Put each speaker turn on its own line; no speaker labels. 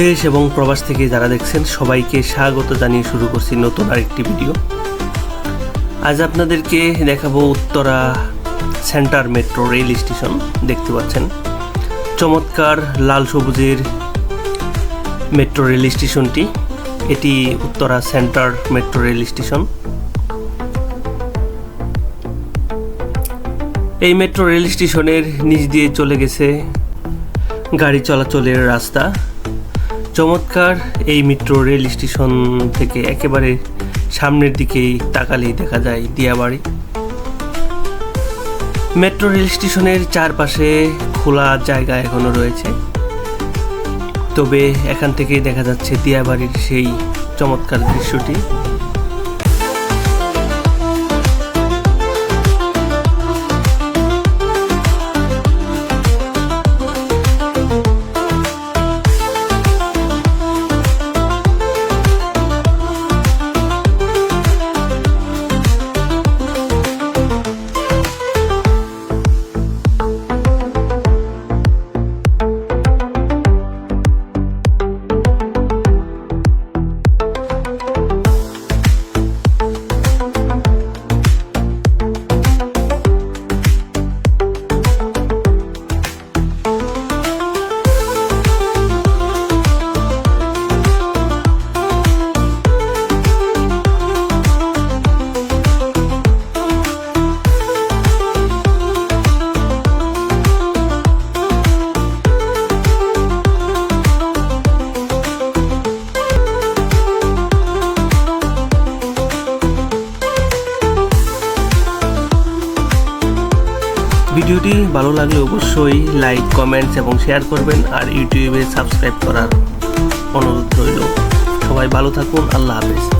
দেশ এবং প্রবাস থেকে যারা দেখছেন, সবাইকে স্বাগত জানিয়ে শুরু করছি নতুন আরেকটি ভিডিও। আজ আপনাদেরকে দেখাবো Uttara centre metro rail station, দেখতে পাচ্ছেন। চমৎকার লাল সবুজের মেট্রো রেল স্টেশনটি, এটি Uttara centre metro rail station. এই মেট্রো রেল স্টেশনের নিচ দিয়ে চলে গেছে গাড়ি চলাচলের রাস্তা। চমৎকার এই মেট্রো রেল স্টেশন থেকে একেবারে সামনের দিকেই তাকালেই দেখা যায় দিয়াবাড়ি। মেট্রো রেল স্টেশনের চারপাশে খোলা জায়গা এখনও রয়েছে। তবে এখান থেকেই দেখা যাচ্ছে দিয়াবাড়ির সেই চমৎকার দৃশ্যটি। ভিডিওটি ভালো লাগলে অবশ্যই লাইক, কমেন্টস এবং শেয়ার করবেন আর ইউটিউবে সাবস্ক্রাইব করার অনুরোধ রইল। সবাই ভালো থাকুন, আল্লাহ হাফেজ।